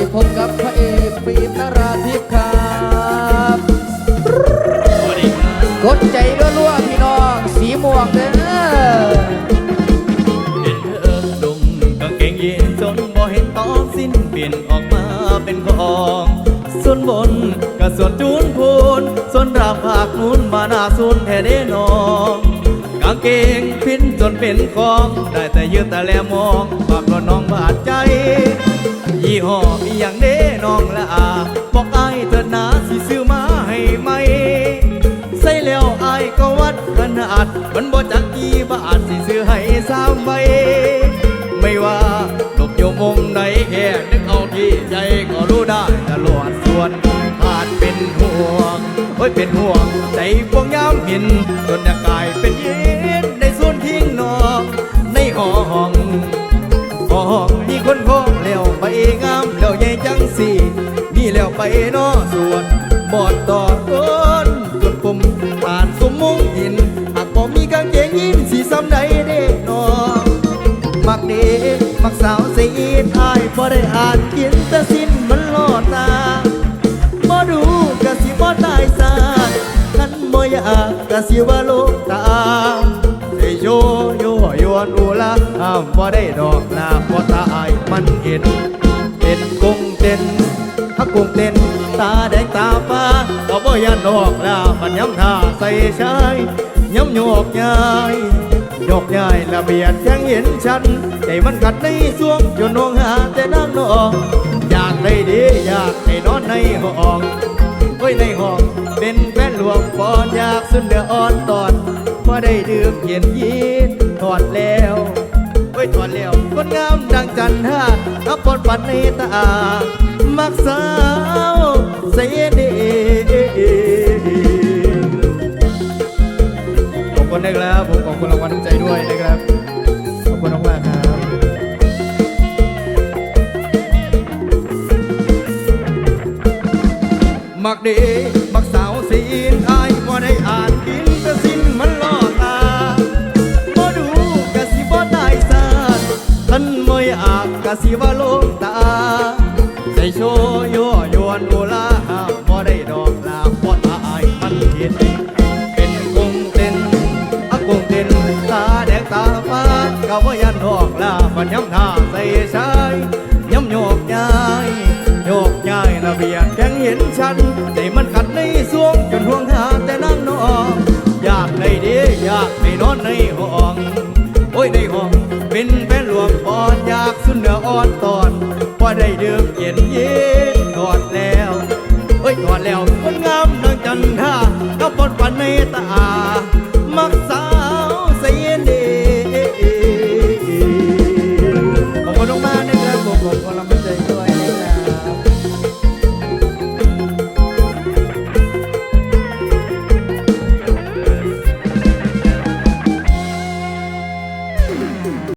้พบกับพระเอกฟิล์มนราธิปครับสวัสดีครับกดใจรัวพี่น้องสีม่วงเด้อเห็นเธอดุงกางเกงยีนจนบ่เห็นตอสิ้นเปลี่ยนออกมาเป็นของ ส่วนบนก็ส่วนจูนพูน ส่วนราภาคนูนมาหน้าซุนแท้เด้น้องกางเกงพินจนเป็นของ ได้แต่ยืดแต่แลมองฝากรอน้องบาดใจ ยี่ห้อมีอย่างเด้น้องละอาบอกไอ้ายเถิดนาสิซื้อมาให้ไหม ใส่แล้วอายก็วัดขนาด มันบ่จักกี่บาทสิซื้อให้สามใบไม่ว่าลบอยู่มุมไหนแค่นึกเอาที่ใจก็รู้ได้ตลอดส่วนผ่านเป็นห่วงโอ้ยเป็นห่วง ใจพวงย้ำเห็นจนอยากลายเป็นเย็นในส่วนทิ้งนอกในห้องของมีคนพอง ไปงามแล้วใหญ่จังสีมีแล้วไปนอสวนบอดต่อต้นจนปุ่มผ่านสมมุงหินหากบ่มีกางเกงยีนสีซ้ำใดเด้นอมักเด้มักสาวสีทายพอได้อ่านกินแต่สิ้นมันลอดตาบ่ดูกะสิบ่ตายสาดคันบ่อยากกะสิว่าโลกตามเสยโยโยยวนอุลาห้ามบ่ได้ดอกลาพอ มันเห็นเป็นกงเต้นฮักกงเต้นตาแดงตาฟ้าก็บ่ยันดอกลามันย้ำท่าใส่ชายย้ำโยกย้ายโยกย้ายละเบียดยังเห็นฉัน ใจมันกัดในสวงจนน้องหาแต่นางนองอยากได้ดีอยากให้นอนในห้องไว้ในห้องเป็นแฟนหลวงปอนอยากสุดเดืออ่อนตอนพอได้ดื่มเย็นยีนถอดแล้วไว้ยถอดแล้ว คนงามดังจันทราอับปนปันในตา มักสาวเสียดีขอบคุณนะครับ ผมขอบคุณรางวัลน้ำใจด้วยนะครับ ขอบคุณมากๆครับมักเดากกะสิว่าลกตาใส่โชยั่วยวนโอลาหาบ่ได้ดอกลาเพราะตาอายมันเห็นเป็นกงเต้นอักกงเต้นตาแดงตาฟ้าก็บ่ยันดอกลามันย้ำท่าใส่ชายย้ำโยกย้ายโยกย้ายระเบียดแข็งเห็นฉันใจมันขัดในสวงจนห่วงหาแต่นั่งนองอยากได้ดีอยากให้นอนในห้องโอ้ยในห้องเป็น อนอยากสุนเหนออ่อนตอนพอได้เดิมเย็นเย็นกอดแล้วเอ้ยกอดแล้วคนงามนางจันทากับบนปันในตา มักสาวเสียนดีขอบคุณมากนะครับอมขอบคุณลำใจด้วย